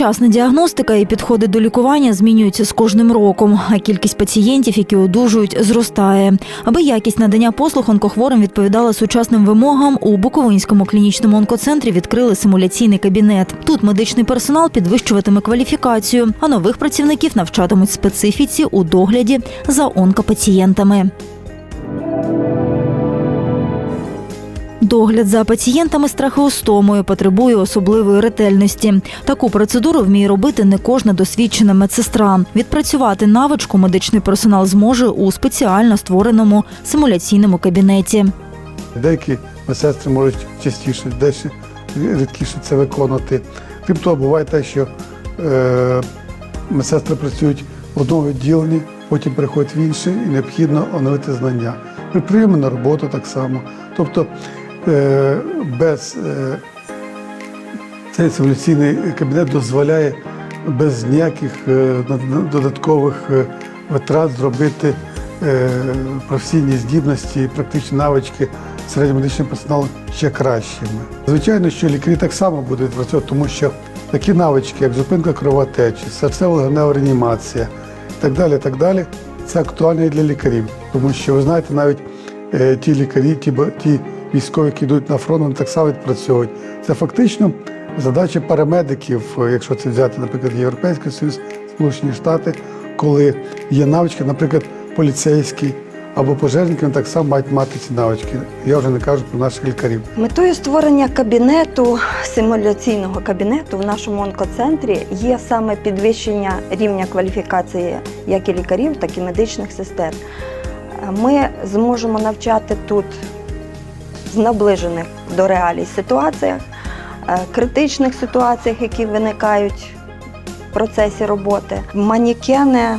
Сучасна діагностика і підходи до лікування змінюються з кожним роком, а кількість пацієнтів, які одужують, зростає. Аби якість надання послуг онкохворим відповідала сучасним вимогам, у Буковинському клінічному онкоцентрі відкрили симуляційний кабінет. Тут медичний персонал підвищуватиме кваліфікацію, а нових працівників навчатимуть специфіці у догляді за онкопацієнтами. Догляд за пацієнтами з потребує особливої ретельності. Таку процедуру вміє робити не кожна досвідчена медсестра. Відпрацювати навичку медичний персонал зможе у спеціально створеному симуляційному кабінеті. Деякі медсестри можуть частіше, дещо рідкіше це виконувати. Крім того, буває те, що е, медсестри працюють в одному відділенні, потім переходять в інше і необхідно оновити знання. При прийомі на роботу так само. Тобто без е, цей симуляційний кабінет дозволяє без ніяких е, додаткових е, витрат зробити е, професійні здібності практичні навички середньомедичним персоналом ще кращими. Звичайно, що лікарі так само будуть відпрацьовувати, тому що такі навички, як зупинка кровотечі, серцево-легенева реанімація і так далі, так далі, це актуально і для лікарів. Тому що ви знаєте, навіть е, ті лікарі, ті, ті військові, які йдуть на фронт, вони так само відпрацьовують. Це фактично задача парамедиків, якщо це взяти, наприклад, Європейський Союз, Сполучені Штати, коли є навички, наприклад, поліцейський або пожежники, так само мають мати ці навички. Я вже не кажу про наших лікарів. Метою створення кабінету, симуляційного кабінету в нашому онкоцентрі є саме підвищення рівня кваліфікації як і лікарів, так і медичних сестер. Ми зможемо навчати тут в наближених до реалій ситуаціях, е, критичних ситуаціях, які виникають в процесі роботи. Манікени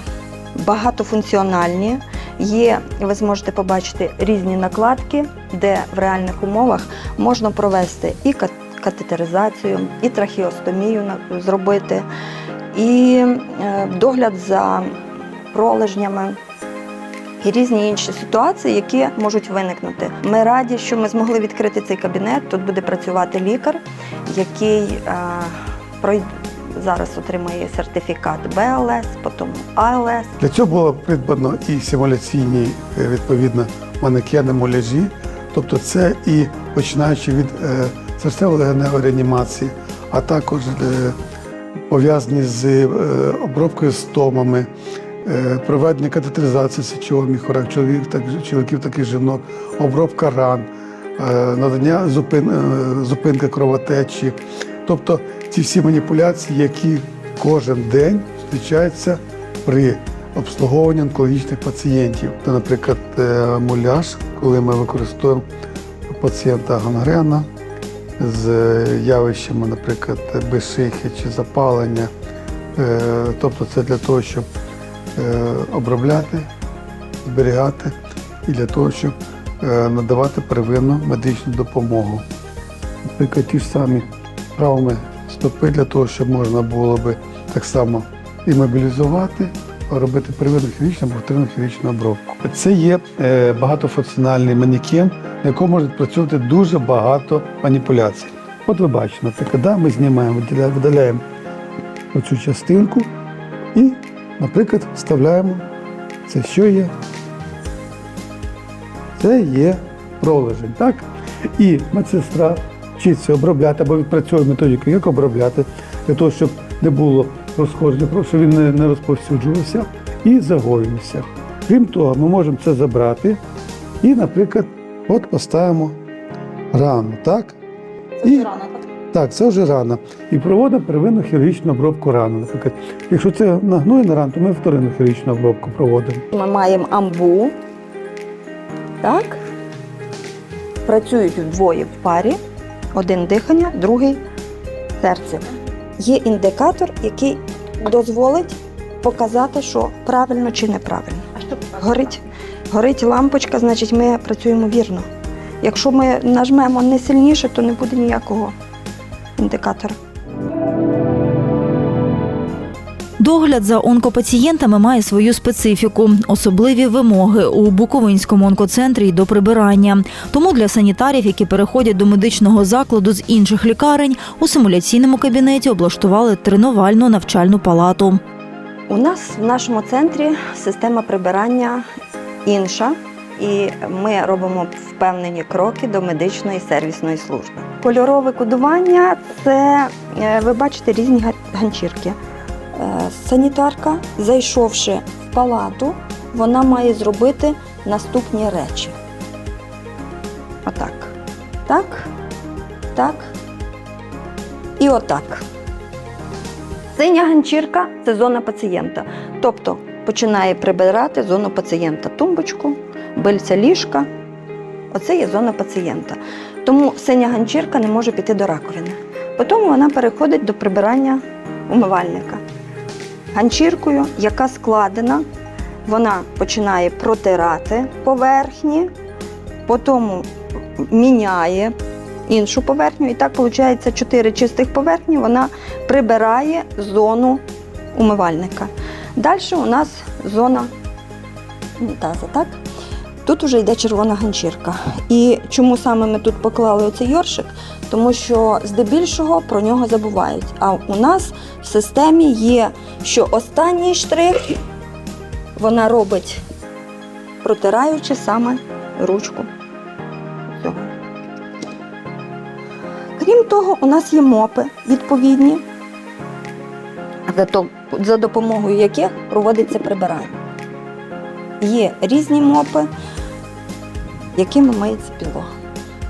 багатофункціональні. Є, ви зможете побачити різні накладки, де в реальних умовах можна провести і катетеризацію, і трахеостомію на- зробити, і е, догляд за пролежнями. І різні інші ситуації, які можуть виникнути. Ми раді, що ми змогли відкрити цей кабінет. Тут буде працювати лікар, який е, пройд- зараз отримає сертифікат БЛС, потім АЛС. Для цього було придбано і симуляційні е, відповідно манекени муляжі, тобто це і починаючи від е, серцево-легеневої реанімації, а також пов'язані з обробкою стомами, проведення катетеризації сечового міхора, чоловік, так, чоловіків, так і жінок, обробка ран, е, надання зупин, е, зупинка кровотечі. Тобто ці всі маніпуляції, які кожен день зустрічаються при обслуговуванні онкологічних пацієнтів. Та, наприклад, е, муляж, коли ми використовуємо пацієнта гангрена з е, явищами, наприклад, безшихи чи запалення. Е, Тобто це для того, щоб е, обробляти, зберігати і для того, щоб е, надавати первинну медичну допомогу. Наприклад, ті ж самі травми стопи для того, щоб можна було би так само і мобілізувати, робити первинну хірургічну або вторинну хірургічну обробку. Це є е, багатофункціональний манікен, на якому може працювати дуже багато маніпуляцій. От ви бачите, наприклад, ми знімаємо, видаляємо оцю частинку і, наприклад, вставляємо це, що є. Це є пролежень, так? І медсестра вчиться обробляти або відпрацьовує методику, як обробляти, для того, щоб не було розходження, щоб він не, розповсюджувався і загоювався. Крім того, ми можемо це забрати і, наприклад, от поставимо рану, так? І, так, це вже рана. І проводимо первинну хірургічну обробку рани. Наприклад, якщо це нагноєна рана, то ми вторинну хірургічну обробку проводимо. Ми маємо амбу. Так. Працюють вдвоє в парі. Один дихання, другий серце. Є індикатор, який дозволить показати, що правильно чи неправильно. Горить, горить лампочка, значить ми працюємо вірно. Якщо ми нажмемо не сильніше, то не буде ніякого індикатора. Догляд за онкопацієнтами має свою специфіку, особливі вимоги у Буковинському онкоцентрі й до прибирання. Тому для санітарів, які переходять до медичного закладу з інших лікарень, у симуляційному кабінеті облаштували тренувальну навчальну палату. У нас в нашому центрі система прибирання інша, і ми робимо впевнені кроки до медичної сервісної служби. Кольорове кодування це е, ви бачите різні ганчірки. Е, Санітарка, зайшовши в палату, вона має зробити наступні речі. Отак. Так, так і отак. Синя ганчірка це зона пацієнта. Тобто починає прибирати зону пацієнта. Тумбочку, бильця ліжка. Оце є зона пацієнта. Тому синя ганчірка не може піти до раковини. Потім вона переходить до прибирання умивальника. Ганчіркою, яка складена, вона починає протирати поверхні, потім міняє іншу поверхню. І так виходить чотири чистих поверхні. Вона прибирає зону умивальника. Далі у нас зона унітаза, так? Тут вже йде червона ганчірка. І чому саме ми тут поклали оцей йоршик? Тому що здебільшого про нього забувають. А у нас в системі є, що останній штрих вона робить, протираючи саме ручку. Крім того, у нас є мопи відповідні, за допомогою яких проводиться прибирання. Є різні мопи, якими миється підлога.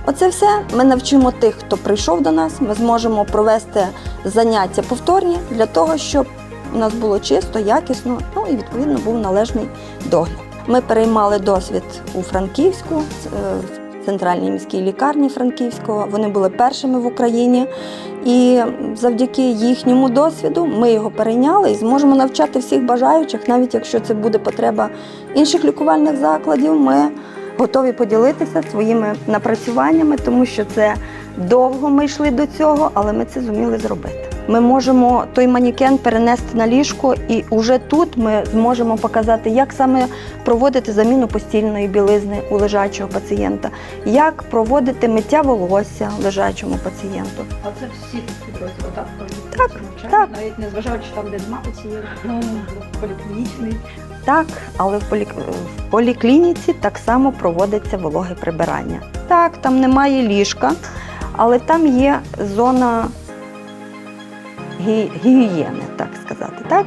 Оце все ми навчимо тих, хто прийшов до нас. Ми зможемо провести заняття повторні для того, щоб у нас було чисто, якісно, ну і відповідно був належний догляд. Ми переймали досвід у Франківську, е, центральній міській лікарні Франківського. Вони були першими в Україні. І завдяки їхньому досвіду ми його перейняли і зможемо навчати всіх бажаючих, навіть якщо це буде потреба інших лікувальних закладів. Ми готові поділитися своїми напрацюваннями, тому що це довго ми йшли до цього, але ми це зуміли зробити. Ми можемо той манікен перенести на ліжко, і вже тут ми зможемо показати, як саме проводити заміну постільної білизни у лежачого пацієнта, як проводити миття волосся лежачому пацієнту. А це всі підрозділи, так? Так, так. Навіть не зважаючи там, де нема пацієнтів, ну, поліклінічний. Так, але в, полі... в поліклініці так само проводиться вологе прибирання. Так, там немає ліжка, але там є зона гігієни, так сказати. Так?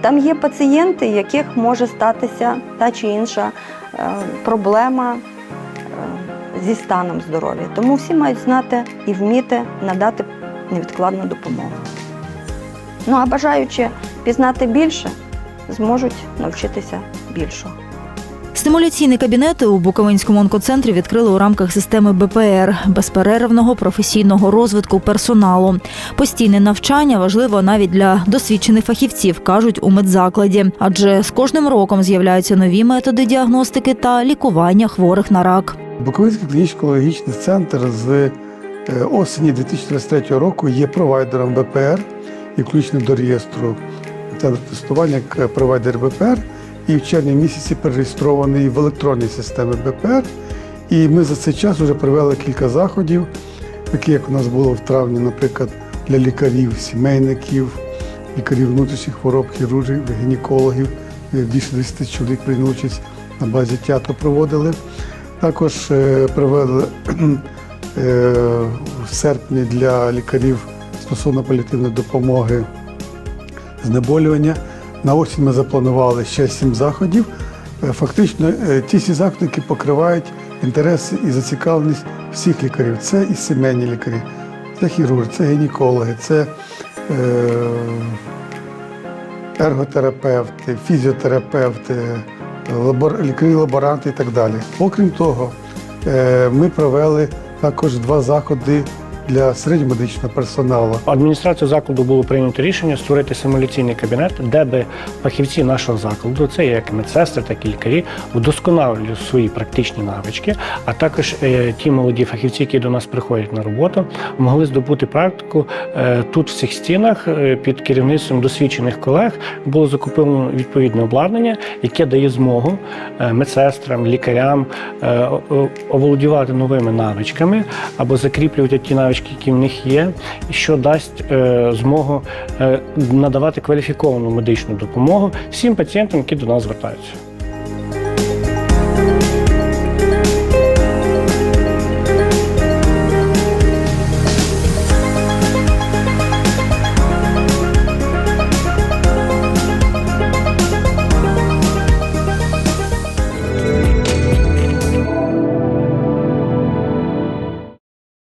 Там є пацієнти, яких може статися та чи інша е, проблема е, зі станом здоров'я. Тому всі мають знати і вміти надати невідкладну допомогу. Ну а бажаючи пізнати більше, зможуть навчитися більшого. Стимуляційні кабінети у Буковинському онкоцентрі відкрили у рамках системи БПР безперервного професійного розвитку персоналу. Постійне навчання важливо навіть для досвідчених фахівців, кажуть у медзакладі, адже з кожним роком з'являються нові методи діагностики та лікування хворих на рак. Буковинський клінічно-логічний центр з е, осені 2023 року є провайдером БПР і включений до реєстру центру тестування як е, провайдер БПР. І в червні місяці перереєстрований в електронній системі БПР. І ми за цей час вже провели кілька заходів, такі як у нас було в травні, наприклад, для лікарів, сімейників, лікарів внутрішніх хвороб, хірургів, гінекологів. Е, Більше 10 чоловік прийняли участь на базі театру проводили. Також е, провели е, в серпні для лікарів стосовно паліативної допомоги знеболювання. На осінь ми запланували ще сім заходів. Е, Фактично, е, ті всі заходи, покривають інтереси і зацікавленість всіх лікарів. Це і сімейні лікарі, це хірурги, це гінекологи, це е, ерготерапевти, фізіотерапевти, лабор... лікарі-лаборанти і так далі. Окрім того, е, ми провели також два заходи для середньомедичного персоналу. Адміністрацією закладу було прийнято рішення створити симуляційний кабінет, де би фахівці нашого закладу, це як медсестри, так і лікарі, вдосконалювали свої практичні навички, а також е, ті молоді фахівці, які до нас приходять на роботу, могли здобути практику е, тут, в цих стінах, е, під керівництвом досвідчених колег. Було закуплено відповідне обладнання, яке дає змогу медсестрам, лікарям оволодівати новими навичками або закріплювати ті навички, які в них є, що дасть е, змогу е, надавати кваліфіковану медичну допомогу всім пацієнтам, які до нас звертаються.